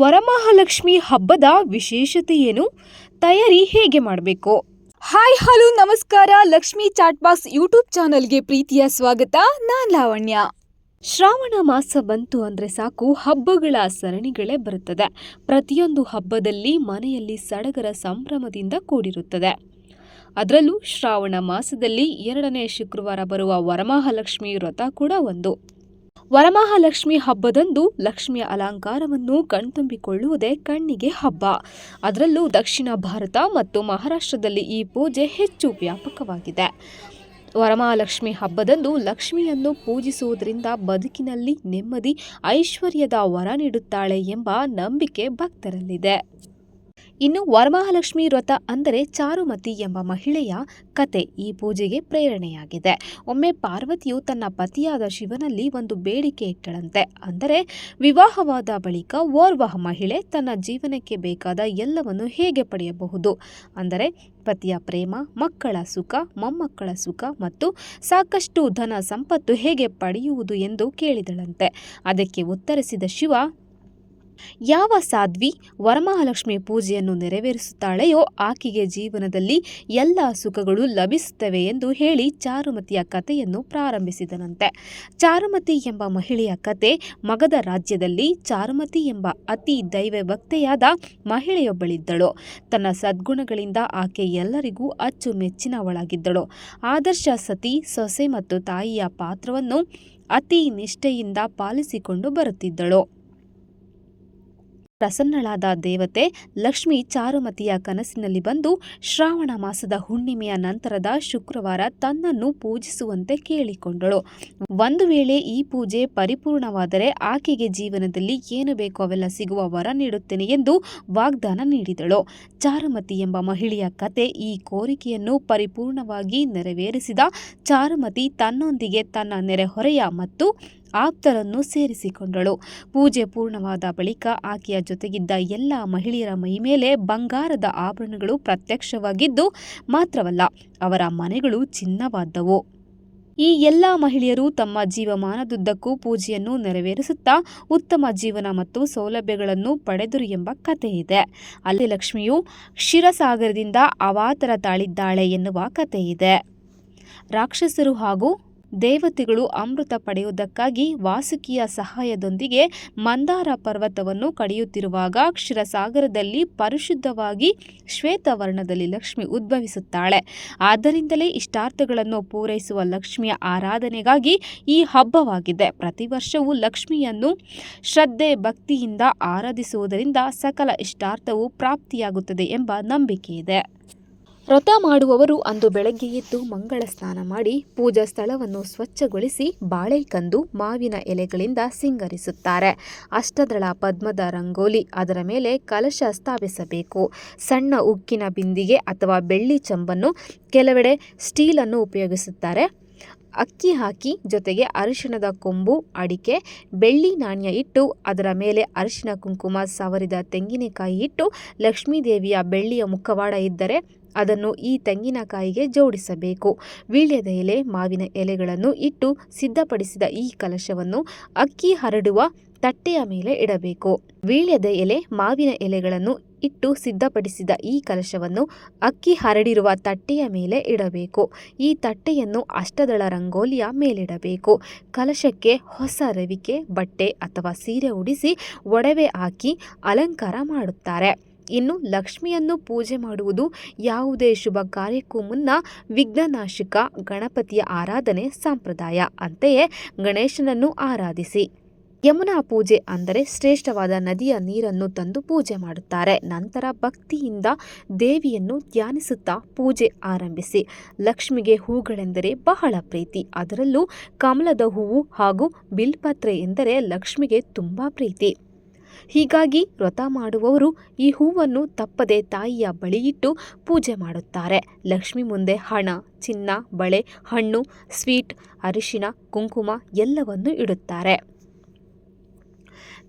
ವರಮಹಾಲಕ್ಷ್ಮಿ ಹಬ್ಬದ ವಿಶೇಷತೆ ಏನು ತಯಾರಿ ಹೇಗೆ ಮಾಡಬೇಕು? ಹಾಯ್ ಹಲೋ ನಮಸ್ಕಾರ. ಲಕ್ಷ್ಮಿ ಚಾಟ್ ಬಾಕ್ಸ್ ಯೂಟ್ಯೂಬ್ ಚಾನಲ್ಗೆ ಪ್ರೀತಿಯ ಸ್ವಾಗತ. ನಾನ್ ಲಾವಣ್ಯ. ಶ್ರಾವಣ ಮಾಸ ಬಂತು ಅಂದ್ರೆ ಸಾಕು ಹಬ್ಬಗಳ ಸರಣಿಗಳೇ ಬರುತ್ತದೆ. ಪ್ರತಿಯೊಂದು ಹಬ್ಬದಲ್ಲಿ ಮನೆಯಲ್ಲಿ ಸಡಗರ ಸಂಭ್ರಮದಿಂದ ಕೂಡಿರುತ್ತದೆ. ಅದರಲ್ಲೂ ಶ್ರಾವಣ ಮಾಸದಲ್ಲಿ ಎರಡನೇ ಶುಕ್ರವಾರ ಬರುವ ವರಮಹಾಲಕ್ಷ್ಮಿ ವ್ರತ ಕೂಡ ಒಂದು. ವರಮಹಾಲಕ್ಷ್ಮಿ ಹಬ್ಬದಂದು ಲಕ್ಷ್ಮಿಯ ಅಲಂಕಾರವನ್ನು ಕಣ್ತುಂಬಿಕೊಳ್ಳುವುದೇ ಕಣ್ಣಿಗೆ ಹಬ್ಬ. ಅದರಲ್ಲೂ ದಕ್ಷಿಣ ಭಾರತ ಮತ್ತು ಮಹಾರಾಷ್ಟ್ರದಲ್ಲಿ ಈ ಪೂಜೆ ಹೆಚ್ಚು ವ್ಯಾಪಕವಾಗಿದೆ. ವರಮಹಾಲಕ್ಷ್ಮಿ ಹಬ್ಬದಂದು ಲಕ್ಷ್ಮಿಯನ್ನು ಪೂಜಿಸುವುದರಿಂದ ಬದುಕಿನಲ್ಲಿ ನೆಮ್ಮದಿ, ಐಶ್ವರ್ಯದ ವರ ನೀಡುತ್ತಾಳೆ ಎಂಬ ನಂಬಿಕೆ ಭಕ್ತರಲ್ಲಿದೆ. ಇನ್ನು ವರಮಹಾಲಕ್ಷ್ಮಿ ವ್ರತ ಅಂದರೆ ಚಾರುಮತಿ ಎಂಬ ಮಹಿಳೆಯ ಕತೆ ಈ ಪೂಜೆಗೆ ಪ್ರೇರಣೆಯಾಗಿದೆ. ಒಮ್ಮೆ ಪಾರ್ವತಿಯು ತನ್ನ ಪತಿಯಾದ ಶಿವನಲ್ಲಿ ಒಂದು ಬೇಡಿಕೆ ಇಟ್ಟಳಂತೆ. ಅಂದರೆ ವಿವಾಹವಾದ ಬಳಿಕ ಓರ್ವ ಮಹಿಳೆ ತನ್ನ ಜೀವನಕ್ಕೆ ಬೇಕಾದ ಎಲ್ಲವನ್ನು ಹೇಗೆ ಪಡೆಯಬಹುದು? ಅಂದರೆ ಪತಿಯ ಪ್ರೇಮ, ಮಕ್ಕಳ ಸುಖ, ಮೊಮ್ಮಕ್ಕಳ ಸುಖ ಮತ್ತು ಸಾಕಷ್ಟು ಧನ ಸಂಪತ್ತು ಹೇಗೆ ಪಡೆಯುವುದು ಎಂದು ಕೇಳಿದಳಂತೆ. ಅದಕ್ಕೆ ಉತ್ತರಿಸಿದ ಶಿವ ಯಾವ ಸಾಧ್ವಿ ವರಮಹಾಲಕ್ಷ್ಮಿ ಪೂಜೆಯನ್ನು ನೆರವೇರಿಸುತ್ತಾಳೆಯೋ ಆಕೆಗೆ ಜೀವನದಲ್ಲಿ ಎಲ್ಲ ಸುಖಗಳು ಲಭಿಸುತ್ತವೆ ಎಂದು ಹೇಳಿ ಚಾರುಮತಿಯ ಕಥೆಯನ್ನು ಪ್ರಾರಂಭಿಸಿದನಂತೆ. ಚಾರುಮತಿ ಎಂಬ ಮಹಿಳೆಯ ಕತೆ ಮಗದ ರಾಜ್ಯದಲ್ಲಿ ಚಾರುಮತಿ ಎಂಬ ಅತಿ ದೈವ ಭಕ್ತೆಯಾದ ಮಹಿಳೆಯೊಬ್ಬಳಿದ್ದಳು. ತನ್ನ ಸದ್ಗುಣಗಳಿಂದ ಆಕೆ ಎಲ್ಲರಿಗೂ ಅಚ್ಚುಮೆಚ್ಚಿನವಳಾಗಿದ್ದಳು. ಆದರ್ಶ ಸತಿ, ಸೊಸೆ ಮತ್ತು ತಾಯಿಯ ಪಾತ್ರವನ್ನು ಅತಿ ನಿಷ್ಠೆಯಿಂದ ಪಾಲಿಸಿಕೊಂಡು ಬರುತ್ತಿದ್ದಳು. ಪ್ರಸನ್ನಳಾದ ದೇವತೆ ಲಕ್ಷ್ಮಿ ಚಾರುಮತಿಯ ಕನಸಿನಲ್ಲಿ ಬಂದು ಶ್ರಾವಣ ಮಾಸದ ಹುಣ್ಣಿಮೆಯ ನಂತರದ ಶುಕ್ರವಾರ ತನ್ನನ್ನು ಪೂಜಿಸುವಂತೆ ಕೇಳಿಕೊಂಡಳು. ಒಂದು ವೇಳೆ ಈ ಪೂಜೆ ಪರಿಪೂರ್ಣವಾದರೆ ಆಕೆಗೆ ಜೀವನದಲ್ಲಿ ಏನು ಬೇಕೋ ಅವೆಲ್ಲ ಸಿಗುವ ವರ ನೀಡುತ್ತೇನೆ ಎಂದು ವಾಗ್ದಾನ ನೀಡಿದಳು. ಚಾರುಮತಿ ಎಂಬ ಮಹಿಳೆಯ ಕತೆ ಈ ಕೋರಿಕೆಯನ್ನು ಪರಿಪೂರ್ಣವಾಗಿ ನೆರವೇರಿಸಿದ ಚಾರುಮತಿ ತನ್ನೊಂದಿಗೆ ತನ್ನ ನೆರೆಹೊರೆಯ ಮತ್ತು ಆಪ್ತರನ್ನು ಸೇರಿಸಿಕೊಂಡಳು. ಪೂಜೆ ಪೂರ್ಣವಾದ ಬಳಿಕ ಆಕೆಯ ಜೊತೆಗಿದ್ದ ಎಲ್ಲ ಮಹಿಳೆಯರ ಮೈಮೇಲೆ ಬಂಗಾರದ ಆಭರಣಗಳು ಪ್ರತ್ಯಕ್ಷವಾಗಿದ್ದು ಮಾತ್ರವಲ್ಲ, ಅವರ ಮನೆಗಳು ಚಿನ್ನವಾದ್ದವು. ಈ ಎಲ್ಲ ಮಹಿಳೆಯರು ತಮ್ಮ ಜೀವಮಾನದುದ್ದಕ್ಕೂ ಪೂಜೆಯನ್ನು ನೆರವೇರಿಸುತ್ತಾ ಉತ್ತಮ ಜೀವನ ಮತ್ತು ಸೌಲಭ್ಯಗಳನ್ನು ಪಡೆದರು ಎಂಬ ಕಥೆ ಇದೆ ಅಲ್ಲಿ ಲಕ್ಷ್ಮಿಯು ಕ್ಷೀರಸಾಗರದಿಂದ ಅವಾತರ ತಾಳಿದ್ದಾಳೆ ಎನ್ನುವ ಇದೆ ರಾಕ್ಷಸರು ಹಾಗೂ ದೇವತೆಗಳು ಅಮೃತ ಪಡೆಯುವುದಕ್ಕಾಗಿ ವಾಸುಕಿಯ ಸಹಾಯದೊಂದಿಗೆ ಮಂದಾರ ಪರ್ವತವನ್ನು ಕಡಿಯುತ್ತಿರುವಾಗ ಕ್ಷೀರಸಾಗರದಲ್ಲಿ ಪರಿಶುದ್ಧವಾಗಿ ಶ್ವೇತವರ್ಣದಲ್ಲಿ ಲಕ್ಷ್ಮಿ ಉದ್ಭವಿಸುತ್ತಾಳೆ. ಆದ್ದರಿಂದಲೇ ಇಷ್ಟಾರ್ಥಗಳನ್ನು ಪೂರೈಸುವ ಲಕ್ಷ್ಮಿಯ ಆರಾಧನೆಗಾಗಿ ಈ ಹಬ್ಬವಾಗಿದೆ. ಪ್ರತಿ ವರ್ಷವೂ ಲಕ್ಷ್ಮಿಯನ್ನು ಶ್ರದ್ಧೆ, ಭಕ್ತಿಯಿಂದ ಆರಾಧಿಸುವುದರಿಂದ ಸಕಲ ಇಷ್ಟಾರ್ಥವು ಪ್ರಾಪ್ತಿಯಾಗುತ್ತದೆ ಎಂಬ ನಂಬಿಕೆಯಿದೆ ವ್ರತ ಮಾಡುವವರು ಅಂದು ಬೆಳಗ್ಗೆ ಎದ್ದು ಮಂಗಳ ಸ್ನಾನ ಮಾಡಿ ಪೂಜಾ ಸ್ಥಳವನ್ನು ಸ್ವಚ್ಛಗೊಳಿಸಿ ಬಾಳೆಕಂದು ಮಾವಿನ ಎಲೆಗಳಿಂದ ಸಿಂಗರಿಸುತ್ತಾರೆ. ಅಷ್ಟದಳ ಪದ್ಮದ ರಂಗೋಲಿ ಅದರ ಮೇಲೆ ಕಲಶ ಸ್ಥಾಪಿಸಬೇಕು. ಸಣ್ಣ ಉಕ್ಕಿನ ಬಿಂದಿಗೆ ಅಥವಾ ಬೆಳ್ಳಿ ಚಂಬನ್ನು ಕೆಲವೆಡೆ ಸ್ಟೀಲನ್ನು ಉಪಯೋಗಿಸುತ್ತಾರೆ. ಅಕ್ಕಿ ಹಾಕಿ ಜೊತೆಗೆ ಅರಿಶಿಣದ ಕೊಂಬು, ಅಡಿಕೆ, ಬೆಳ್ಳಿ ನಾಣ್ಯ ಇಟ್ಟು ಅದರ ಮೇಲೆ ಅರಿಶಿಣ ಕುಂಕುಮ, ಸವರಿದ ತೆಂಗಿನಕಾಯಿ ಇಟ್ಟು ಲಕ್ಷ್ಮೀದೇವಿಯ ಬೆಳ್ಳಿಯ ಮುಖವಾಡ ಇದ್ದರೆ ಅದನ್ನು ಈ ತೆಂಗಿನಕಾಯಿಗೆ ಜೋಡಿಸಬೇಕು. ವೀಳ್ಯದ ಎಲೆ, ಮಾವಿನ ಎಲೆಗಳನ್ನು ಇಟ್ಟು ಸಿದ್ಧಪಡಿಸಿದ ಈ ಕಲಶವನ್ನು ಅಕ್ಕಿ ಹರಡುವ ತಟ್ಟೆಯ ಮೇಲೆ ಇಡಬೇಕು. ವೀಳ್ಯದ ಎಲೆ, ಮಾವಿನ ಎಲೆಗಳನ್ನು ಇಟ್ಟು ಸಿದ್ಧಪಡಿಸಿದ ಈ ಕಲಶವನ್ನು ಅಕ್ಕಿ ಹರಡಿರುವ ತಟ್ಟೆಯ ಮೇಲೆ ಇಡಬೇಕು. ಈ ತಟ್ಟೆಯನ್ನು ಅಷ್ಟದಳ ರಂಗೋಲಿಯ ಮೇಲಿಡಬೇಕು. ಕಲಶಕ್ಕೆ ಹೊಸ ರವಿಕೆ, ಬಟ್ಟೆ ಅಥವಾ ಸೀರೆ ಉಡಿಸಿ ಒಡವೆ ಹಾಕಿ ಅಲಂಕಾರ ಮಾಡುತ್ತಾರೆ. ಇನ್ನು ಲಕ್ಷ್ಮಿಯನ್ನು ಪೂಜೆ ಮಾಡುವುದು ಯಾವುದೇ ಶುಭ ಕಾರ್ಯಕ್ಕೂ ಮುನ್ನ ವಿಘ್ನನಾಶಕ, ಗಣಪತಿಯ ಆರಾಧನೆ ಸಂಪ್ರದಾಯ. ಅಂತೆಯೇ ಗಣೇಶನನ್ನು ಆರಾಧಿಸಿ. ಯಮುನಾ ಪೂಜೆ ಅಂದರೆ ಶ್ರೇಷ್ಠವಾದ ನದಿಯ ನೀರನ್ನು ತಂದು ಪೂಜೆ ಮಾಡುತ್ತಾರೆ. ನಂತರ ಭಕ್ತಿಯಿಂದ ದೇವಿಯನ್ನು ಧ್ಯಾನಿಸುತ್ತಾ ಪೂಜೆ ಆರಂಭಿಸಿ. ಲಕ್ಷ್ಮಿಗೆ ಹೂಗಳೆಂದರೆ ಬಹಳ ಪ್ರೀತಿ. ಅದರಲ್ಲೂ ಕಮಲದ ಹೂವು ಹಾಗೂ ಬಿಲ್ಪತ್ರೆ ಎಂದರೆ ಲಕ್ಷ್ಮಿಗೆ ತುಂಬ ಪ್ರೀತಿ. ಹೀಗಾಗಿ ವ್ರತ ಮಾಡುವವರು ಈ ಹೂವನ್ನು ತಪ್ಪದೆ ತಾಯಿಯ ಬಳಿಯಿಟ್ಟು ಪೂಜೆ ಮಾಡುತ್ತಾರೆ. ಲಕ್ಷ್ಮಿ ಮುಂದೆ ಹಣ, ಚಿನ್ನ, ಬಳೆ, ಹಣ್ಣು, ಸ್ವೀಟ್, ಅರಿಶಿನ, ಕುಂಕುಮ ಎಲ್ಲವನ್ನು ಇಡುತ್ತಾರೆ.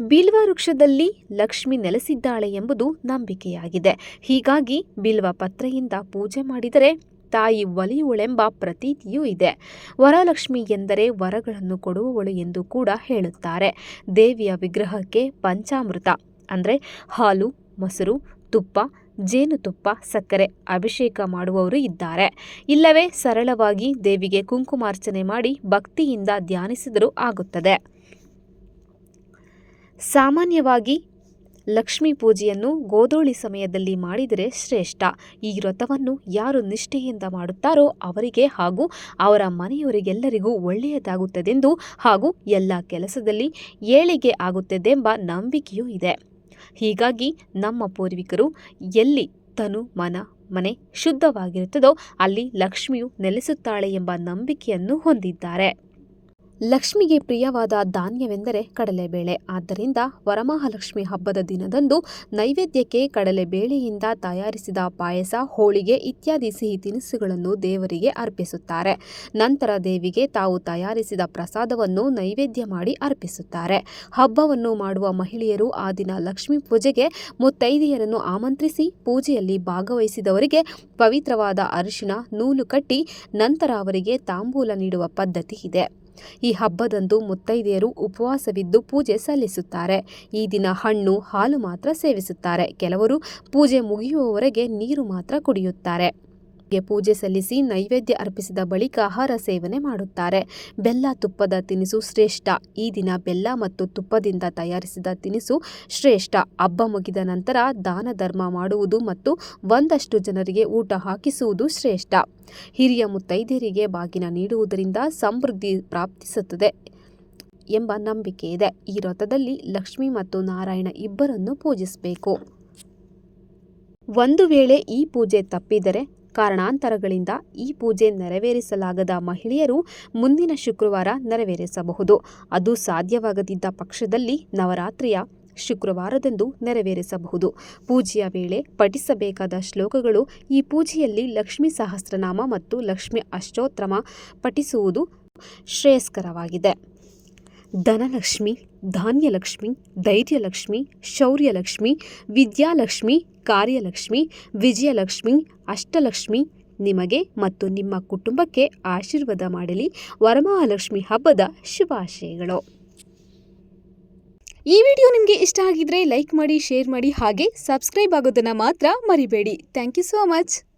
ಬಿಲ್ವ ವೃಕ್ಷದಲ್ಲಿ ಲಕ್ಷ್ಮಿ ನೆಲೆಸಿದ್ದಾಳೆ ಎಂಬುದು ನಂಬಿಕೆಯಾಗಿದೆ. ಹೀಗಾಗಿ ಬಿಲ್ವ ಪತ್ರೆಯಿಂದ ಪೂಜೆ ಮಾಡಿದರೆ ತಾಯಿ ಒಲಿಯುವಳೆಂಬ ಪ್ರತೀತಿಯೂ ಇದೆ. ವರಲಕ್ಷ್ಮಿ ಎಂದರೆ ವರಗಳನ್ನು ಕೊಡುವವಳು ಎಂದು ಕೂಡ ಹೇಳುತ್ತಾರೆ. ದೇವಿಯ ವಿಗ್ರಹಕ್ಕೆ ಪಂಚಾಮೃತ ಅಂದರೆ ಹಾಲು, ಮೊಸರು, ತುಪ್ಪ, ಜೇನುತುಪ್ಪ, ಸಕ್ಕರೆ ಅಭಿಷೇಕ ಮಾಡುವವರು ಇದ್ದಾರೆ. ಇಲ್ಲವೇ ಸರಳವಾಗಿ ದೇವಿಗೆ ಕುಂಕುಮಾರ್ಚನೆ ಮಾಡಿ ಭಕ್ತಿಯಿಂದ ಧ್ಯಾನಿಸಿದರೂ ಆಗುತ್ತದೆ. ಸಾಮಾನ್ಯವಾಗಿ ಲಕ್ಷ್ಮೀ ಪೂಜೆಯನ್ನು ಗೋಧೋಳಿ ಸಮಯದಲ್ಲಿ ಮಾಡಿದರೆ ಶ್ರೇಷ್ಠ. ಈ ವ್ರತವನ್ನು ಯಾರು ನಿಷ್ಠೆಯಿಂದ ಮಾಡುತ್ತಾರೋ ಅವರಿಗೆ ಹಾಗೂ ಅವರ ಮನೆಯವರಿಗೆಲ್ಲರಿಗೂ ಒಳ್ಳೆಯದಾಗುತ್ತದೆಂದು ಹಾಗೂ ಎಲ್ಲ ಕೆಲಸದಲ್ಲಿ ಏಳಿಗೆ ಆಗುತ್ತದೆಂಬ ನಂಬಿಕೆಯೂ ಇದೆ. ಹೀಗಾಗಿ ನಮ್ಮ ಪೂರ್ವಿಕರು ಎಲ್ಲಿ ತನು ಮನ, ಮನೆ ಶುದ್ಧವಾಗಿರುತ್ತದೋ ಅಲ್ಲಿ ಲಕ್ಷ್ಮಿಯು ನೆಲೆಸುತ್ತಾಳೆ ಎಂಬ ನಂಬಿಕೆಯನ್ನು ಹೊಂದಿದ್ದಾರೆ. ಲಕ್ಷ್ಮಿಗೆ ಪ್ರಿಯವಾದ ಧಾನ್ಯವೆಂದರೆ ಕಡಲೆಬೇಳೆ. ಆದ್ದರಿಂದ ವರಮಹಾಲಕ್ಷ್ಮಿ ಹಬ್ಬದ ದಿನದಂದು ನೈವೇದ್ಯಕ್ಕೆ ಕಡಲೆಬೇಳೆಯಿಂದ ತಯಾರಿಸಿದ ಪಾಯಸ, ಹೋಳಿಗೆ ಇತ್ಯಾದಿ ಸಿಹಿ ತಿನಿಸುಗಳನ್ನು ದೇವರಿಗೆ ಅರ್ಪಿಸುತ್ತಾರೆ. ನಂತರ ದೇವಿಗೆ ತಾವು ತಯಾರಿಸಿದ ಪ್ರಸಾದವನ್ನು ನೈವೇದ್ಯ ಮಾಡಿ ಅರ್ಪಿಸುತ್ತಾರೆ. ಹಬ್ಬವನ್ನು ಮಾಡುವ ಮಹಿಳೆಯರು ಆ ದಿನ ಲಕ್ಷ್ಮಿ ಪೂಜೆಗೆ ಮುತ್ತೈದೆಯರನ್ನು ಆಮಂತ್ರಿಸಿ ಪೂಜೆಯಲ್ಲಿ ಭಾಗವಹಿಸಿದವರಿಗೆ ಪವಿತ್ರವಾದ ಅರಿಶಿನ, ನೂಲು ಕಟ್ಟಿ ನಂತರ ಅವರಿಗೆ ತಾಂಬೂಲ ನೀಡುವ ಪದ್ಧತಿ ಇದೆ. ಈ ಹಬ್ಬದಂದು ಮುತ್ತೈದೆಯರು ಉಪವಾಸವಿದ್ದು ಪೂಜೆ ಸಲ್ಲಿಸುತ್ತಾರೆ. ಈ ದಿನ ಹಣ್ಣು, ಹಾಲು ಮಾತ್ರ ಸೇವಿಸುತ್ತಾರೆ. ಕೆಲವರು ಪೂಜೆ ಮುಗಿಯುವವರೆಗೆ ನೀರು ಮಾತ್ರ ಕುಡಿಯುತ್ತಾರೆ. ಪೂಜೆ ಸಲ್ಲಿಸಿ ನೈವೇದ್ಯ ಅರ್ಪಿಸಿದ ಬಳಿಕ ಆಹಾರ ಸೇವನೆ ಮಾಡುತ್ತಾರೆ. ಬೆಲ್ಲ ತುಪ್ಪದ ತಿನಿಸು ಶ್ರೇಷ್ಠ. ಈ ದಿನ ಬೆಲ್ಲ ಮತ್ತು ತುಪ್ಪದಿಂದ ತಯಾರಿಸಿದ ತಿನಿಸು ಶ್ರೇಷ್ಠ. ಹಬ್ಬ ಮುಗಿದ ನಂತರ ದಾನ ಧರ್ಮ ಮಾಡುವುದು ಮತ್ತು ಒಂದಷ್ಟು ಜನರಿಗೆ ಊಟ ಹಾಕಿಸುವುದು ಶ್ರೇಷ್ಠ. ಹಿರಿಯ ಮುತ್ತೈದೆಯರಿಗೆ ಬಾಗಿನ ನೀಡುವುದರಿಂದ ಸಮೃದ್ಧಿ ಪ್ರಾಪ್ತಿಸುತ್ತದೆ ಎಂಬ ನಂಬಿಕೆ ಇದೆ. ಈ ವ್ರತದಲ್ಲಿ ಲಕ್ಷ್ಮಿ ಮತ್ತು ನಾರಾಯಣ ಇಬ್ಬರನ್ನು ಪೂಜಿಸಬೇಕು. ಒಂದು ವೇಳೆ ಈ ಪೂಜೆ ತಪ್ಪಿದರೆ ಕಾರಣಾಂತರಗಳಿಂದ ಈ ಪೂಜೆ ನೆರವೇರಿಸಲಾಗದ ಮಹಿಳೆಯರು ಮುಂದಿನ ಶುಕ್ರವಾರ ನೆರವೇರಿಸಬಹುದು. ಅದು ಸಾಧ್ಯವಾಗದಿದ್ದ ಪಕ್ಷದಲ್ಲಿ ನವರಾತ್ರಿಯ ಶುಕ್ರವಾರದಂದು ನೆರವೇರಿಸಬಹುದು. ಪೂಜೆಯ ವೇಳೆ ಪಠಿಸಬೇಕಾದ ಶ್ಲೋಕಗಳು ಈ ಪೂಜೆಯಲ್ಲಿ ಲಕ್ಷ್ಮೀ ಸಹಸ್ರನಾಮ ಮತ್ತು ಲಕ್ಷ್ಮಿ ಅಷ್ಟೋತ್ತಮ ಪಠಿಸುವುದು ಶ್ರೇಯಸ್ಕರವಾಗಿದೆ. ಧನಲಕ್ಷ್ಮಿ ಧಾನ್ಯಲಕ್ಷ್ಮಿ ಧೈರ್ಯಲಕ್ಷ್ಮಿ ಶೌರ್ಯಲಕ್ಷ್ಮಿ, ವಿದ್ಯಾಲಕ್ಷ್ಮಿ, ಕಾರ್ಯಲಕ್ಷ್ಮಿ, ವಿಜಯಲಕ್ಷ್ಮಿ, ಅಷ್ಟಲಕ್ಷ್ಮಿ. ನಿಮಗೆ ಮತ್ತು ನಿಮ್ಮ ಕುಟುಂಬಕ್ಕೆ ಆಶೀರ್ವಾದ ಮಾಡಲಿ. ವರಮಹಾಲಕ್ಷ್ಮಿ ಹಬ್ಬದ ಶುಭಾಶಯಗಳು. ಈ ವಿಡಿಯೋ ನಿಮಗೆ ಇಷ್ಟ ಆಗಿದ್ರೆ ಲೈಕ್ ಮಾಡಿ, ಶೇರ್ ಮಾಡಿ ಹಾಗೆ ಸಬ್ಸ್ಕ್ರೈಬ್ ಆಗೋದನ್ನು ಮಾತ್ರ ಮರಿಬೇಡಿ. Thank you so much.